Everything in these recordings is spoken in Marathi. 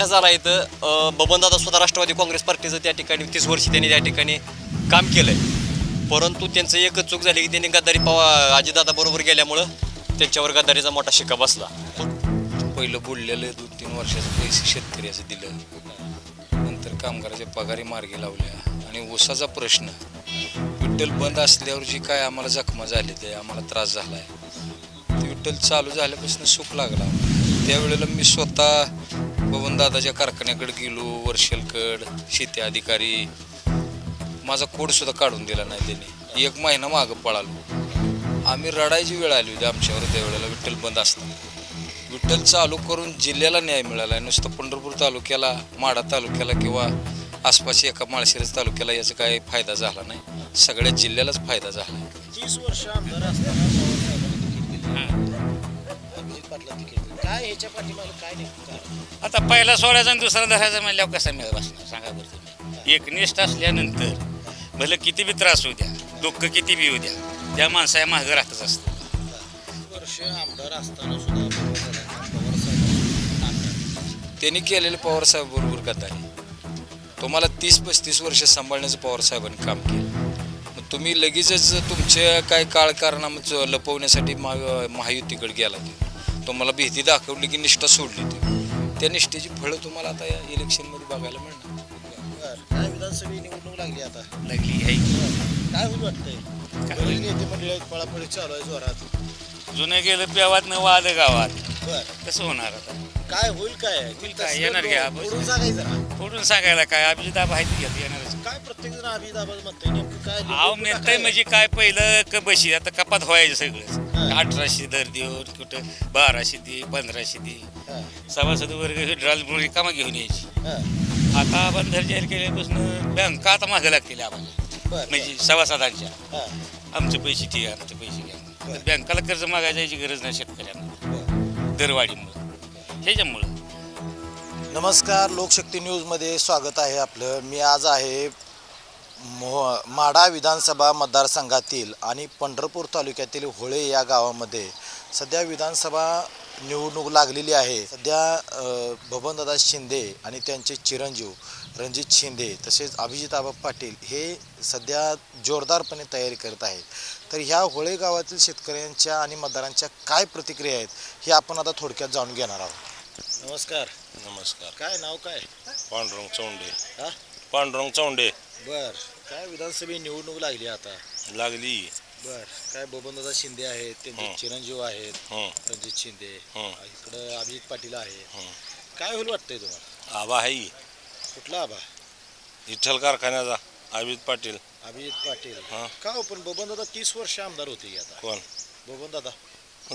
विकास झाला इथं. बबनदादा स्वतः राष्ट्रवादी काँग्रेस पार्टीचं त्या ठिकाणी तीस वर्ष त्यांनी त्या ठिकाणी काम केलंय. परंतु त्यांचं एकच चूक झाली की त्यांनी गद्दारी पवा अजितदादा बरोबर गेल्यामुळं त्यांच्यावर गद्दारीचा मोठा शिका बसला. पहिलं बोललेलं दोन तीन वर्षाचं पैसे शेतकरी असं दिलं. नंतर कामगाराच्या पगारी मार्गी लावल्या. आणि ऊसाचा प्रश्न विठ्ठल बंद असल्यावर जी काय आम्हाला जखमा झाली ते आम्हाला त्रास झाला आहे ते विठ्ठल चालू झाल्यापासून सुख लागला. त्यावेळेला मी स्वतः बबनदादाच्या कारखान्याकडे गेलो वर्षलकड शेती अधिकारी. माझा कोड सुद्धा काढून दिला नाही त्याने. एक महिना मागं पळालो. आम्ही रडायची वेळ आली होती आमच्यावर त्यावेळेला विठ्ठल बंद असताना. विठ्ठल चालू करून जिल्ह्याला न्याय मिळाला आहे. नुसतं पंढरपूर तालुक्याला माढा तालुक्याला किंवा आसपासच्या एका माळशिरस तालुक्याला याचा काही फायदा झाला नाही. सगळ्या जिल्ह्यालाच फायदा झाला तीस वर्ष आमदार असताना पाटला तिकीट दिलं काय पाठीमागे काय कारण आता पहिला सोडायचा आणि दुसरा धरायचा म्हणल्यावर कसा मिळत बसणार सांगा बरं तुम्ही. एकनिष्ठ असल्यानंतर भलं किती बी त्रास होऊ द्या दुःख किती बी होऊ द्या त्या माणसा मागं राहतच असतं. वर्ष आमदार असताना सुद्धा पवार नाकारलं. त्यांनी केलेलं पवार साहेब बरोबर गद्दारी तुम्हाला तीस पस्तीस वर्ष सांभाळण्याचं पवार साहेबांनी काम केलं. मग तुम्ही लगेचच तुमच्या काय काळ कारणामं लपवण्यासाठी महा महायुतीकडे गेला ते तुम्हाला भीती दाखवली की निष्ठा सोडली तुम्ही त्या निष्ठेची फळं तुम्हाला आता या इलेक्शनमध्ये बघायला मिळणार. बरं. काय विधानसभा निवडणूक लागली आता? लागली आहे. काय होईल वाटतंय? नेते मंडळी आहेत पळापळी चालू आहे जोरात. जुनं गेलं पेवात न वाद गावात. बर. कसं होणार आता? काय होईल काय? होईल काय? येणार घ्या. बोलून सांगायचं फोडून सांगायला काय? अभिजित आबा आहे ती घेत येणारच? काय प्रत्येक जण दाबा म्हणतोय? नेमकं काय मिळतंय काय? म्हणजे काय पहिलं क बशी? आता कपात व्हायचं सगळंच. हा. अठराशे दर देऊ कुठं बाराशे दे पंधराशे दे. सभासद वर्ग हे ड्राल कामं घेऊन यायची. आता बंदर जाहीर केल्यापासून बँका आता मागं लागतील आम्हाला. म्हणजे सभासदांच्या. आमचे पैसे ठीक आहे आमचे पैसे घ्या. बँकाला कर्ज मागायची याची गरज नाही शेतकऱ्यांना. दरवाढीमुळे. ह्याच्यामुळं. नमस्कार लोकशक्ती न्यूजमध्ये स्वागत आहे आपलं. मी आज आहे मोह माढा विधानसभा मतदारसंघातील आणि पंढरपूर तालुक्यातील होळे या गावामध्ये सध्या विधानसभा निवडणूक लागलेली आहे. सध्या बबनदादा शिंदे आणि त्यांचे चिरंजीव रणजित शिंदे तसेच अभिजिताबा पाटील हे सध्या जोरदारपणे तयारी करत आहेत. तर ह्या होळे गावातील शेतकऱ्यांच्या आणि मतदारांच्या काय प्रतिक्रिया आहेत हे आपण आता थोडक्यात जाणून घेणार आहोत. नमस्कार. नमस्कार. काय नाव काय? पांडुरंग चौंडे. हा? पांडुरंग चौंडे. बर. काय विधानसभे निवडणूक लागली आता? लागली. बर. काय बबनदादा शिंदे आहेत त्यांचे. चिरंजीव आहेत हं, रणजित शिंदे. इकडं अभिजित पाटील आहे हं. काय होईल वाटतंय तुम्हाला? आबा आहे कुठला आबा? विठ्ठल कारखान्याचा अभित पाटील. अभिजित पाटील. का हो पण बबनदादा तीस वर्ष आमदार होते आता? कोण? बबनदादा.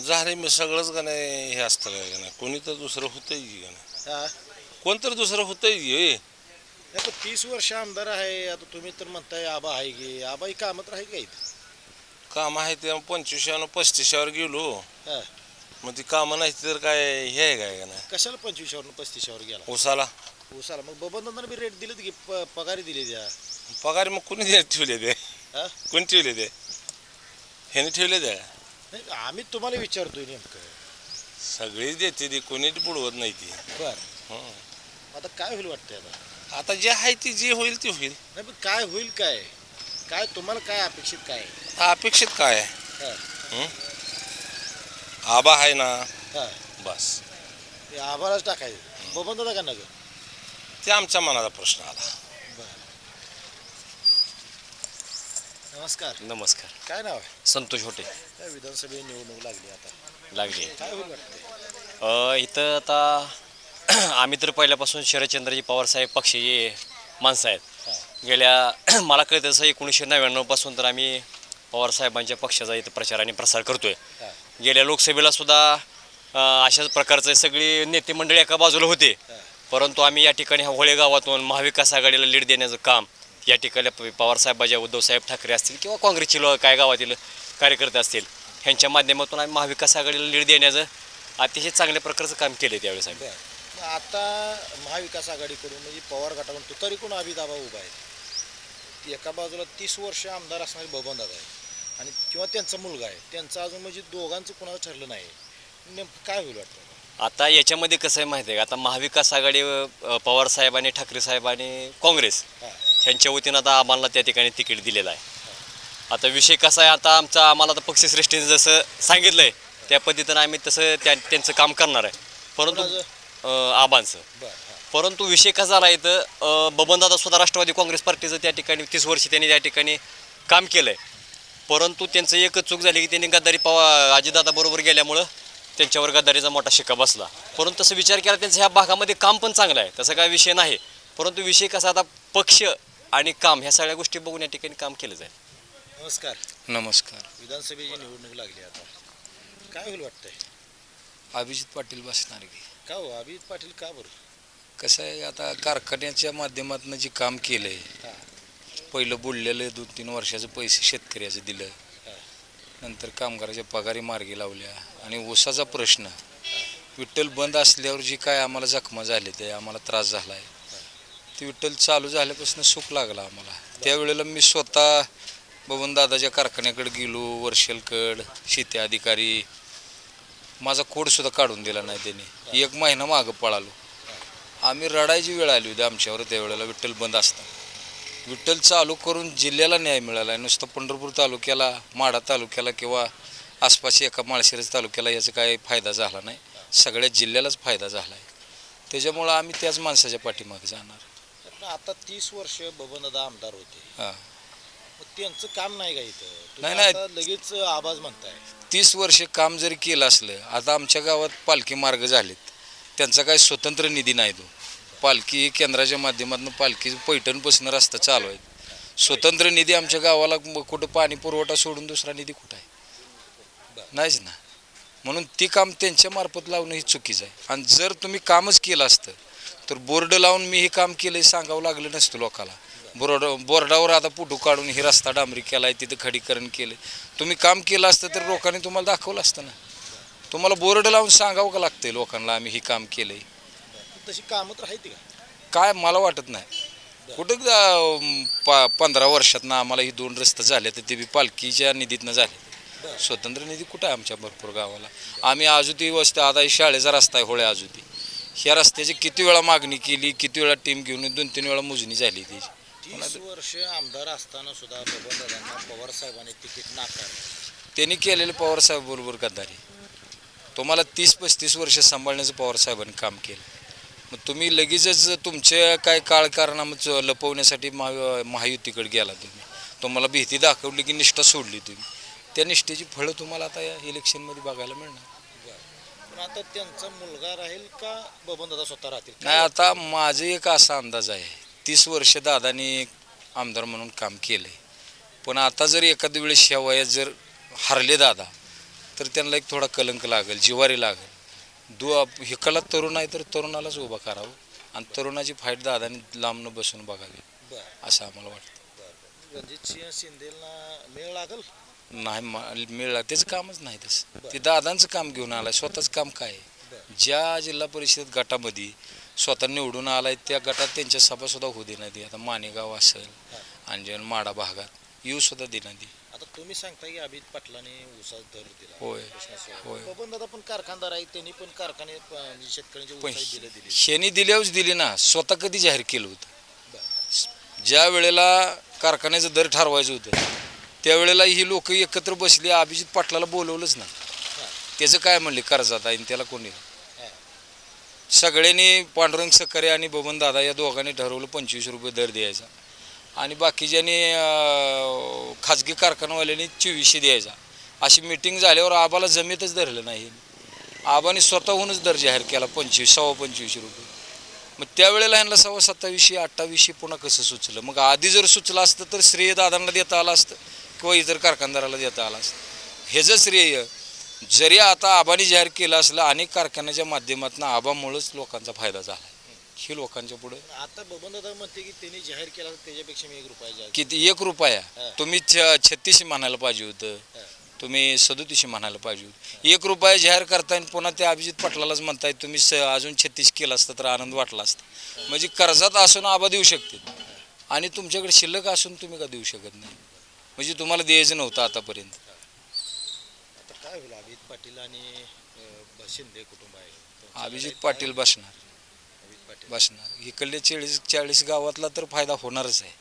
झाले मी सगळंच का नाही हे असतं काय का नाही कोणी तर दुसरं होतंय की का नाही? कोण तर दुसरं होतंय की? नाही, पण तीस वर्ष आमदार आहे. आता तुम्ही तर म्हणताय आबा आहे की आबा ही कामत राहील का इथं? काम आहे ते पंचवीसशे पस्तीसशेवर गेलो. हा. मग ती कामं नाही तर काय हे आहे काय का नाही? कशाला पंचवीसशेवर पस्तीसशेवर गेला? उसाला उसाला मग बबनदादाने बी रेट दिलेत की प- पगारी दिली द्या? पगार मग कोणी दे- ठेवले ते? हा? कोणी ठेवले ते? ह्याने ठेवले ते? नाही आम्ही तुम्हाला विचारतोय नेमकं. सगळीच देते ती कोणी बुडवत नाही ती. बर. हं. आता काय होईल वाटतंय आता? आता जे आहे ती जे होईल ते होईल. नाही पण काय होईल काय? काय तुम्हाला काय अपेक्षित काय? आहे? आता अपेक्षित काय? आहे हा, हं? आबा आहे ना हा. बस. ते आभारच टाकायचं. बबन दादा का नग ते आमच्या मनाचा प्रश्न आला. नमस्कार. नमस्कार. काय नाव आहे? संतोष होते काय विधानसभे निवडणूक लागली आता? लागली. काय होईल अ, इथं आता आम्ही तर पहिल्यापासून शरदचंद्रजी पवारसाहेब पक्ष हे माणसं आहेत. गेल्या मला कळतं तसं एकोणीसशे नव्याण्णवपासून तर आम्ही पवार साहेबांच्या पक्षाचा इथं प्रचार आणि प्रसार करतोय. आहे गेल्या लोकसभेला सुद्धा अशाच प्रकारचे सगळी नेते मंडळी एका बाजूला होते. परंतु आम्ही या ठिकाणी ह्या होळे गावातून महाविकास आघाडीला लीड देण्याचं काम या ठिकाणी पवार उद्धवसाहेब ठाकरे असतील किंवा काँग्रेसचे लोक काय गावातील कार्यकर्ते असतील ह्यांच्या माध्यमातून आम्ही महाविकास आघाडीला लीड देण्याचं अतिशय चांगल्या प्रकारचं काम केलं त्यावेळेस आम्ही. आता महाविकास आघाडीकडून म्हणजे पवार गटाकडून कोण अभिदाबा उभा आहे? एका बाजूला तीस वर्ष आमदार असणारे बबन दादा आहे आणि किंवा त्यांचा मुलगा आहे. त्यांचं अजून म्हणजे दोघांचं कोणाचं ठरलं नाही. नेमकं काय होईल वाटतं आता याच्यामध्ये कसं आहे माहिती आहे का? आता महाविकास आघाडी पवार साहेब आणि ठाकरे साहेब आणि काँग्रेस ह्यांच्या वतीनं आता आम्हाला त्या ठिकाणी तिकीट दिलेलं आहे. आता विषय कसा आहे? आता आमचा आम्हाला तर पक्षश्रेष्ठीने जसं सांगितलं आहे त्या पद्धतीनं आम्ही तसं त्या त्यांचं काम करणार आहे. परंतु आबांचं. परंतु विषय कसा झाला इथं बबनदादा सुद्धा राष्ट्रवादी काँग्रेस पार्टीचं त्या ठिकाणी तीस वर्ष त्यांनी त्या ठिकाणी काम केलं आहे परंतु त्यांचं एकच चूक झाली की त्यांनी गद्दारी पवा अजितदादा बरोबर गेल्यामुळं त्यांच्यावर गद्दारीचा मोठा शिक्का बसला. परंतु तसं विचार केला त्यांचं ह्या भागामध्ये काम पण चांगलं आहे तसं काय विषय नाही. परंतु विषय कसा आता पक्ष आणि काम ह्या सगळ्या गोष्टी बघून या ठिकाणी काम केलं जाईल. नमस्कार. नमस्कार. विधानसभेची निवडणूक लागली आता. काय होईल वाटतंय? अभिजित पाटील बसणार की. का हो? अभिजित पाटील का बरं? कसं आहे आता कारखान्याच्या माध्यमातून जे काम केलं आहे पहिलं बोललेलं दोन तीन वर्षाचं पैसे शेतकऱ्याचं दिलं. नंतर कामगाराच्या पगारी मार्गी लावल्या. आणि ऊसाचा प्रश्न विठ्ठल बंद असल्यावर जी काय आम्हाला जखमा झाले ते आम्हाला त्रास झाला आहे ते विठ्ठल चालू झाल्यापासून सुख लागला आम्हाला. त्यावेळेला मी स्वतः बबन दादाच्या कारखान्याकडे गेलो वर्षलकड शेती अधिकारी माझा कोडसुद्धा काढून दिला नाही त्यांनी. एक महिना मागं पळालो. आम्ही रडायची वेळ आली होती आमच्यावर त्यावेळेला विठ्ठल बंद असताना विठ्ठल चालू करून जिल्ह्याला न्याय मिळाला आहे नुसतं पंढरपूर तालुक्याला माढा तालुक्याला किंवा आसपासच्या एका माळशिरस तालुक्याला याचा काही फायदा झाला नाही. सगळ्या जिल्ह्यालाच फायदा झाला आहे त्याच्यामुळं आम्ही त्याच माणसाच्या पाठीमागे जाणार. आता तीस वर्ष बबनदादा आमदार होते. हां. त्यांचं काम नाही का इथं? नाही, नाही. लगेच आवाज म्हणताय. तीस वर्ष काम जरी केलं असलं आता आमच्या गावात पालखी मार्ग झालेत. त्यांचा काही स्वतंत्र निधी नाही तो. पालखी केंद्राच्या माध्यमातून पालखी पैठणपासून रस्ता चालू आहे स्वतंत्र निधी आमच्या गावाला कुठं पाणी पुरवठा सोडून दुसरा निधी कुठं आहे? नाहीच ना. म्हणून ती काम त्यांच्या मार्फत लावणं ही चुकीचं आहे. आणि जर तुम्ही कामच केलं असतं तर बोर्ड लावून मी हे काम केलं सांगावं लागलं नसतं लोकाला. बोर्ड बोर्डावर आता पुटू काढून हे रस्ता डांबरी केला आहे तिथं खडीकरण केलं तुम्ही काम केलं असतं तर लोकांनी तुम्हाला दाखवलं असतं ना. तुम्हाला बोर्ड लावून सांगावं का लागतंय लोकांना आम्ही हे काम केलंय? तशी कामं तर आहेत का? काय मला वाटत नाही. कुठं पा पंधरा वर्षात ना आम्हाला ही दोन रस्ते झाले तर ते बी पालखीच्या निधीतनं झाले. स्वतंत्र निधी कुठं आहे आमच्या भरपूर गावाला? आम्ही आजुती वस्ती आता ही शाळेचा रस्ता आहे होळ्या आजुती ह्या रस्त्याची किती वेळा मागणी केली किती वेळा टीम घेऊन दोन तीन वेळा मोजणी झाली त्याची. तीस वर्ष आमदार असताना सुद्धा बबनदादांना पवार साहेबांनी तिकीट नाकारलं. त्यांनी केलेलं पवार साहेब बरोबर गद्दारी. तुम्हाला तीस पस्तीस वर्ष सांभाळण्याचं पवार साहेबांनी काम केलं. मग तुम्ही लगेचच तुमच्या काय काळ कारणामच लपवण्यासाठी महा महायुतीकडे गेला तुम्ही. तुम्हाला भीती दाखवली की निष्ठा सोडली तुम्ही. त्या निष्ठेची फळं तुम्हाला आता या इलेक्शनमध्ये बघायला मिळणार. पण आता त्यांचा मुलगा राहील का? बबनदादा स्वतः राहतील. नाही आता माझं एक असा अंदाज आहे. तीस वर्ष दादानी आमदार म्हणून काम केलं आहे पण आता जर एखाद्या वेळेस ह्या वयात जर हरले दादा तर त्यांना एक थोडा कलंक लागेल जिवारी लागेल. दु हिकला तरुण आहे तर तरुणालाच उभा करावं. आणि तरुणाची फाईट दादानी लांबनं बसून बघावी असं आम्हाला वाटतं. रणजितसिंह शिंदेला मेळ लागल? नाही मिळालं. त्याचं कामच नाही तसं. ते दादांचं काम घेऊन आलाय. स्वतःचं काम काय आहे? ज्या जिल्हा परिषद गटामध्ये स्वतः निवडून आलाय त्या गटात त्यांच्या सभा सुद्धा होऊ देणार ती आता मानेगाव असेल अंजन माडा भागात येऊ सुद्धा देणार ती आता तुम्ही सांगता की अभित पाटलाने ऊसाचा दर दिला. होय. होय. बबन दादा पण कारखानदार आहे त्यांनी पण कारखाने म्हणजे शेतकऱ्यांचे शेनी दिल्यावरच दिली ना स्वतः कधी जाहीर केलं होतं? ज्या वेळेला कारखान्याचं दर ठरवायचं होतं त्यावेळेला ही लोक एकत्र बसली अभिजित पाटलाला बोलवलंच ना त्याचं काय म्हणले कर्जात आहे आणि त्याला कोणी सगळ्यांनी पांडुरंग सकरे आणि बबन दादा या दोघांनी ठरवलं पंचवीस रुपये दर द्यायचा. आणि बाकीच्यांनी खाजगी कारखानावाल्यांनी चोवीसशे द्यायचा. अशी मिटिंग झाल्यावर आबाला जमीतच धरलं नाही. आबाने स्वतःहूनच दर जाहीर केला पंचवीस सव्वा पंचवीसशे रुपये. मग त्यावेळेला ह्यांना सव्वा सत्तावीसशे अठ्ठावीसशे पुन्हा कसं सुचलं? मग आधी जर सुचलं असतं तर श्रेय दादांना देता आलं असतं किंवा इतर कारखानदाराला देता आलं असतं. हे जर श्रेय जरी आता आबाने जाहीर केलं असलं अनेक कारखान्याच्या माध्यमातून आबामुळंच लोकांचा फायदा झाला हे लोकांच्या पुढे आता बबन दादा म्हणते की त्यांनी जाहीर केला तर त्याच्यापेक्षा मी एक रुपया जास्त. किती? एक रुपया. तुम्ही छ- छत्तीसशे म्हणायला पाहिजे होतं. तुम्ही सदोतीसशे म्हणायला पाहिजे होतं. एक रुपया जाहीर करताय आणि पुन्हा त्या अभिजित पाटलालाच म्हणताय तुम्ही स अजून छत्तीस केलं असतं तर आनंद वाटला असता. म्हणजे कर्जात असून आबा देऊ शकते आणि तुमच्याकडे शिल्लक असून तुम्ही का देऊ शकत नाही? म्हणजे तुम्हाला द्यायचं नव्हतं आतापर्यंत. पाटील आणि अं, शिंदे कुटुंब आहे. अभिजित पाटील बसणार. बसणार. इकडल्या चाळीस चाळीस गावातला तर फायदा होणारच आहे.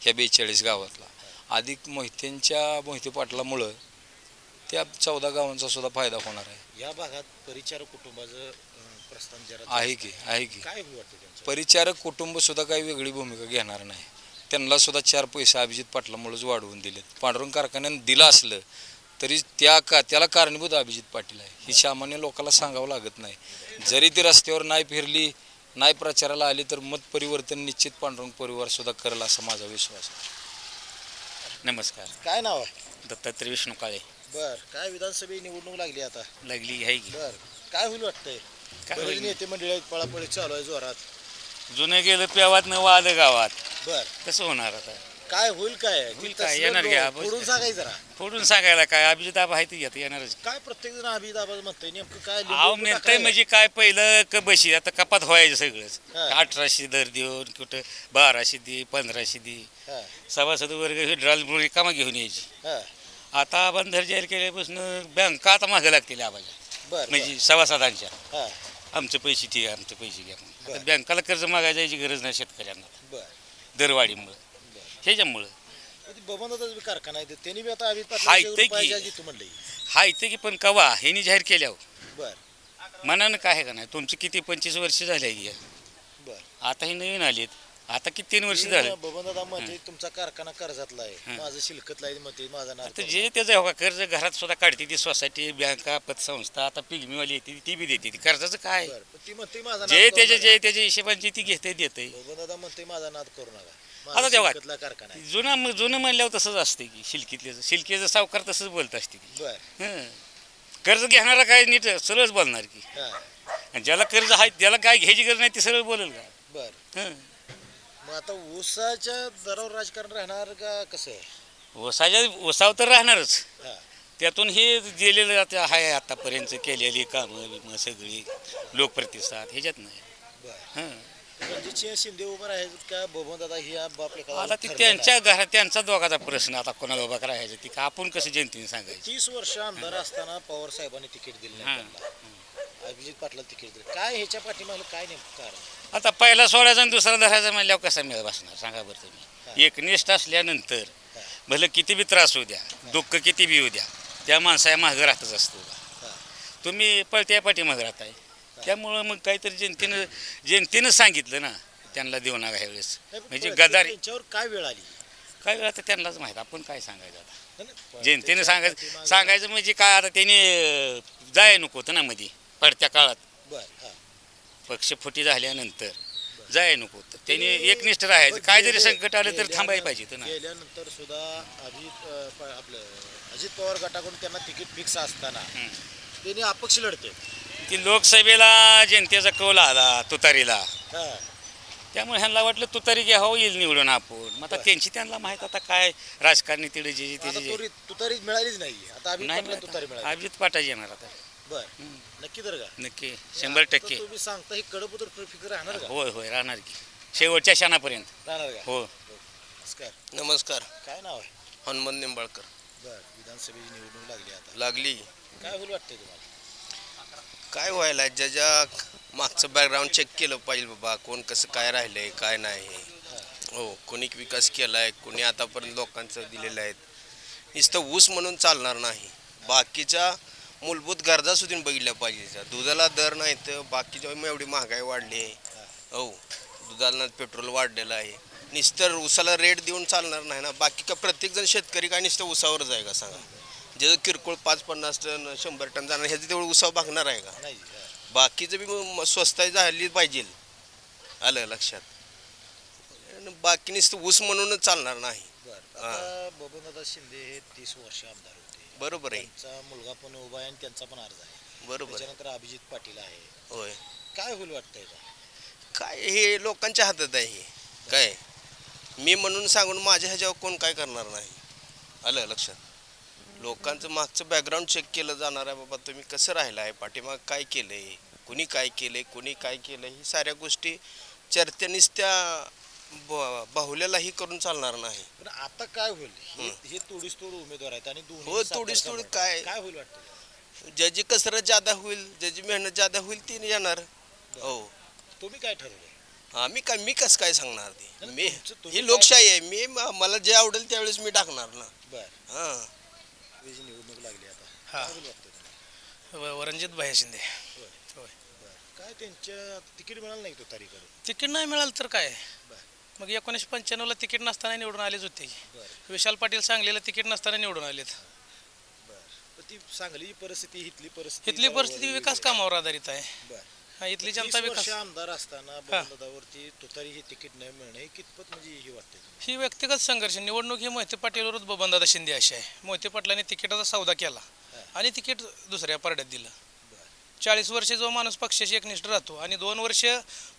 ह्या बेचाळीस गावातला. अधिक मोहित्यांच्या मोहिते पाटलामुळं त्या चौदा गावांचा सुद्धा फायदा होणार आहे. या भागात परिचारक कुटुंबाचं अं, प्रस्थान जरा आहे की आहे की. काय होईल वाटतं त्यांचं? परिचारक कुटुंब सुद्धा काही वेगळी भूमिका घेणार नाही. त्यांना सुद्धा चार पैसे अभिजित पाटलामुळेच वाढवून दिलेत. पांडुरंग कारखान्यानं दिलं असलं तरी त्या का त्याला कारणीभूत अभिजित पाटील आहे. ही सामान्य लोकांना सांगावं लागत नाही. जरी ती रस्त्यावर नाही फिरली नाही प्रचाराला आली तर मत परिवर्तन निश्चित पांडुरंग परिवार सुद्धा करेल असा माझा विश्वास आहे. नमस्कार. काय नाव आहे? दत्तात्रय विष्णू काळे. बर काय विधानसभा निवडणूक लागली आता? लागली आहे की. बर काय होईल वाटतंय? काय बरेच होईल? नेते मंडळी आहेत पळापळी चालू आहे जोरात. जुनं गेलं पेवात न वाद गावात. बर. कसं होणार आता? काय होईल काय होईल काय? तसलं येणार. फोडून सांगायचं जरा फोडून सांगायला काय अभिजित आबा आहे ते येतं येणारच काय प्रत्येक जण आवाज म्हणतोय नेमकं काय लिंबू आव टाकायला? म्हणजे काय पहिलं क बशी आता कपात व्हायचं सगळंच हा. अठराशे दर देऊन कुठं बाराशे दे पंधराशे दे हा, सभासद वर्ग हे ड्राल कामा घेऊन यायची हा. आता आपण धर जाहीर केल्यापासून बँका आता मागं लागतील आबाच्या बर बर. म्हणजे सभासदांच्या हा, आमचे पैसे ठीक आहे आमचे पैसे घ्या म्हणून. आता बरं. बँकाला कर्ज मागायला जायची गरज नाही शेतकऱ्यांना बर दरवाढीमुळं ह्याच्यामुळं. ती बबनदादाच बी कारखाना आहे त्यांनी बी आता की. जिथं म्हणलंय हा इथे की पण कवा? ह्यांनी जाहीर केल्यावर. बर. मनानं काय आहे का नाही? तुमची किती पंचवीस वर्ष झाले बर. आता हे नवीन आलेत. आता किती तीन वर्ष झाले. बबनदादा म्हणते तुमचा कारखाना कर्जातला आहे. माझं शिलकतला आहे म्हणते माझा जे त्याचं हो का कर्ज घरात सुद्धा काढते ती सोसायटी बँका पतसंस्था आता पिगमीवाली येते ती बी देते. ती कर्जाचं काय? बर पण ती म्हणते माझा नाद जे करू त्याच्या नका. जे त्याच्या हिशेबाने ती घेते देते. बबनदादा म्हणते माझा नाद करू नका. आता तेव्हा- शिलकतला कारखाना आहे. जुनं मग जुनं म्हणल्यावर तसंच असते की शिलकीतल्याचं शिलकीचं सावकार तसंच बोलत असते बर. हं. कर्ज घेणारा काय नीट सरळच बोलणार की. हा. आणि ज्याला कर्ज आहे ज्याला काय घ्यायची गरज नाही ती सरळ बोलेल का? बर. हं. मग आता ऊसाच्या दरावर राजकारण राहणार का कसं आहे? ओसाच्या ओसाव तर राहणारच. हा. त्यातून हे दिलेलं आता आहे आतापर्यंत केलेली कामं बिमं सगळी लोकप्रतिसाद ह्याच्यात नाही. शिंदे उभं आहेत का? बबनदादा ही या बाप लेकाला आता ती त्यांच्या घरात त्यांचा दोघाचा प्रश्न आता कोणाला उभा करायचा ती का आपण कसं जनतेने आहे. सांगायचं? तीस वर्ष आमदार असताना पवार साहेबांनी तिकीट दिलं नाही हां. त्यांना. अभिजित पाटला तिकीट दिलं. काय ह्याच्या पाठीमागे काय नेमकं कारण? आता पहिला सोडायचा आणि दुसरा धरायचा म्हणल्यावर कसा मिळ बसणार? सांगा बरं तुम्ही. एकनिष्ठ असल्यानंतर भलं किती बी त्रास होऊ द्या दुःख किती बी येऊ द्या त्या माणसाया मागं राहतच असतो हां. तुम्ही पळत्या पाठीमागं राहताय. त्यामुळं मग काहीतरी जनतेनं जनतेनं सांगितलं ना. त्यांना देऊ नका ह्यावेळेस. म्हणजे गदारी त्यांच्यावर काय वेळ आली? काय वेळा तर त्यांनाच माहीत आपण काय सांगायचं आता? नाही, नाही, जनतेनं सांगायचं सांगायचं म्हणजे काय आता त्याने जाय नको होतं ना मध्ये पडत्या काळात. बर हां. पक्ष फुटी झाल्यानंतर जाय नको होतं. त्याने एकनिष्ठ राहायचं. काय जरी संकट आलं तर थांबायला पाहिजे होतं ना. गेल्यानंतर सुद्धा अभिजित अं, प- आपलं अजित पवार गटाकडून त्यांना तिकीट फिक्स असताना हं. त्यांनी अपक्ष लढते. ती लोकसभेला जनतेचा कौल आला तुतारीला. हां. त्यामुळे ह्यांना वाटलं तुतारी घ्यावं येईल निवडून आपण. मग आता. त्यांची त्यांना माहीत आता काय राजकारणी तिथे जे आता त्याचे तुरी तुतारी मिळालीच नाही आता अभिजित नाही तुतारी. मिळाली अभिजित पाटाजी येणार आता. बर. हं. नक्की तर का? नक्की. शंभर आता टक्के. तुम्ही सांगता ही कडपुत्र फिक्र राहणार का? होय होय राहणार की. शेवटच्या क्षणापर्यंत. राहणार का? हो. नमस्कार. नमस्कार. काय नाव आहे? हनुमंत निंबाळकर. बर. विधानसभेची निवडणूक लागली आता. लागली. काय होईल वाटतंय तुम्हाला? काय व्हायला ज्याच्या मागचं बॅकग्राऊंड चेक केलं पाहिजे बाबा कोण कसं काय राहिलंय काय नाही हो. कोणी विकास केला आहे कोणी आतापर्यंत लोकांचं दिलेलं आहेत. नुसतं ऊस म्हणून चालणार नाही. बाकीच्या मूलभूत गरजा सुद्धा बघितल्या पाहिजे. दुधाला दर नाही तर बाकीच्या एवढी महागाई वाढली. आहे हो दुधाला पेट्रोल वाढलेलं आहे. नुसतं ऊसाला रेट देऊन चालणार नाही ना. बाकी का प्रत्येकजण शेतकरी काय नुसतं उसावर आहे का सांगा? जे किरकोळ पाच पन्नास टन शंभर टन जाणार ह्याचं तेवढं उसाव भागणार आहे का? नाही. बाकीचं बी मग स्वस्ताई झाली पाहिजे. आलं लक्षात. बाकी नुसतं ऊस म्हणूनच चालणार नाही. बबनदादा शिंदे हे तीस वर्ष आमदार होते. बरोबर आहे. त्यांचा मुलगा पण उभा आहे आणि त्यांचा पण अर्ज आहे. बरोबर. त्याच्यानंतर अभिजित पाटील आहे. होय. काय होईल वाटतंय का काय हे लोकांच्या हातात आहे हे. काय? मी म्हणून सांगून माझ्या ह्याच्यावर कोण काय करणार नाही. आलं लक्षात. लोकांचं मागचं बॅकग्राऊंड चेक केलं जाणार आहे बाबा तुम्ही कसं राहिलं आहे पाठीमाग काय केलं आहे कुणी काय केलं आहे कुणी काय केलं ही साऱ्या गोष्टी चर्चेनीच त्या ब- बाहुल्यालाही करून चालणार नाही. पण आता काय होईल? हे- हे तोडीस तोड उमेदवार आहेत आणि दोन्ही हो, सातारचा तोडीस तोड. काय? काय होईल वाटतं? ज्याची कसरत जादा होईल ज्याची मेहनत जादा होईल ती येणार. हो. तुम्ही काय ठरवलं हा मी काय मी कसं काय सांगणार ते? नाही, मी तुमचं- तुम्ही ही लोकशाही आहे. मी म- मला जे आवडेल त्यावेळेस मी टाकणार ना. बर. हां. निवडणूक लागली आता. हा. काय वाटतं तुम्हाला? व- वरणजित भाई शिंदे. होय काय त्यांच्या तिकीट मिळालं नाही तो तारीख तिकीट नाही मिळालं तर काय. मग एकोणीसशे पंच्याण्णवला तिकीट नसताना निवडून आलेच होते. विशाल पाटील सांगलीला तिकीट नसताना निवडून आलेत. बर. ती सांगली परिस्थिती इथली परिस्थिती इथली परिस्थिती विकास कामावर आधारित आहे. हा, इथली जनता विकास आमदार असताना बंदावरती तुतारी हे तिकीट नाही मिळणं कितपत म्हणजे ही वाटते? ही व्यक्तिगत संघर्ष. निवडणूक ही मोहिते पाटील विरुद्ध बबनदादा शिंदे अशी आहे. मोहिते पाटलांनी तिकिटाचा सौदा केला आणि तिकीट दुसऱ्या पारड्यात दिलं. चाळीस वर्ष जो माणूस पक्षाशी एकनिष्ठ राहतो आणि दोन वर्ष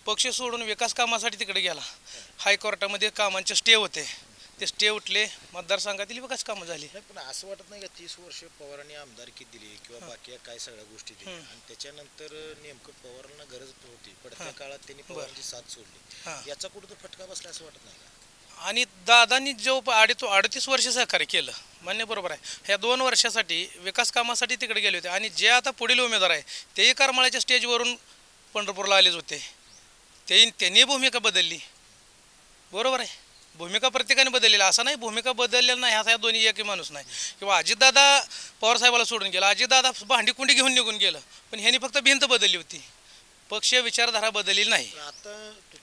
पक्ष सोडून विकास कामासाठी तिकडे गेला. हायकोर्टामध्ये कामांचे स्टे होते. ते स्टे उठले मतदारसंघातील विकास कामं झाली. पण असं वाटत नाही का तीस वर्ष पवारांनी आमदारकी दिली किंवा बाकी काय सगळ्या गोष्टी दिल्या. आणि त्याच्यानंतर नेमकं पवारांना गरज होती. पडत्या काळात त्यांनी पवारांची साथ सोडली. याचा कुठं फटका बसला असं वाटत नाही का? दादांनी जो अडीच अडतीस वर्ष सहकार्य केलं मान्य बरोबर आहे. ह्या दोन वर्षासाठी विकास कामासाठी तिकडे गेले होते. आणि जे आता पुढील उमेदवार आहे तेही करमाळ्याच्या स्टेजवरून पंढरपूरला आलेच होते. ते त्यांनी भूमिका बदलली. बरोबर आहे. भूमिका प्रत्येकाने बदललेली. असं नाही भूमिका बदललेला नाही. हा दोन्ही एकही माणूस नाही. किंवा अजितदादा पवारसाहेबाला सोडून गेला. अजितदादा भांडी कुंडी घेऊन निघून गेलं. पण ह्यांनी फक्त भिंत बदलली होती. पक्षीय विचारधारा बदलली नाही. आता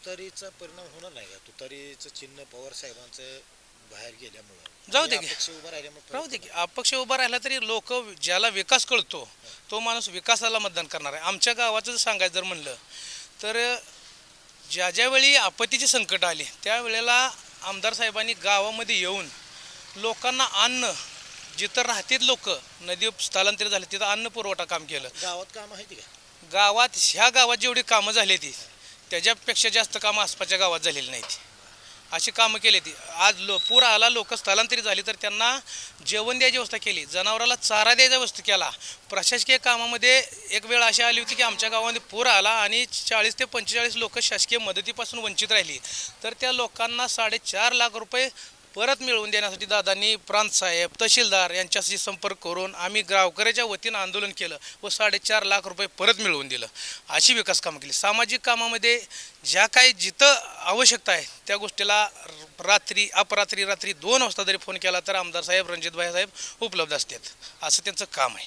तुतारीचा परिणाम होणार नाही का? तुतारीचं चिन्ह पवार साहेबांचं बाहेर गेल्यामुळं. जाऊ दे की. अपक्ष उभा राहिल्यामुळे राहू दे की. अपक्ष उभा राहिला तरी लोक ज्याला विकास कळतो तो माणूस विकासाला मतदान करणार आहे. आमच्या गावाचं जर सांगायचं जर म्हणलं तर ज्या ज्यावेळी आपत्तीची संकट आली त्यावेळेला आमदार साहेबांनी गावामध्ये येऊन लोकांना अन्न जिथं राहतील लोक नदी स्थलांतरित झाले तिथं अन्न पुरवठा काम केलं. गावात काम आहे ती का? गावात ह्या गावात जेवढी कामं झाली ती त्याच्यापेक्षा जास्त कामं आसपासच्या गावात झालेली नाहीत. अशी कामं केली ती. आज लो पूर आला लोक स्थलांतरित झाली तर त्यांना जेवण द्यायची व्यवस्था केली. जनावराला चारा द्यायचा व्यवस्था केला. प्रशासकीय कामामध्ये एक वेळ अशी आली होती की आमच्या गावामध्ये पूर आला आणि चाळीस ते पंचेचाळीस लोक शासकीय मदतीपासून वंचित राहिली. तर त्या लोकांना साडेचार लाख रुपये परत मिळवून देण्यासाठी दादांनी प्रांत साहेब तहसीलदार यांच्याशी संपर्क करून आम्ही गावकऱ्याच्या वतीनं आंदोलन केलं व साडेचार लाख रुपये परत मिळवून दिलं. अशी विकास कामं केली. सामाजिक कामामध्ये ज्या काही जिथं आवश्यकता आहे त्या गोष्टीला र- रात्री अपरात्री रात्री दोन वाजता जरी फोन केला तर आमदार साहेब रणजितभाई साहेब उपलब्ध असतात. असं त्यांचं काम आहे.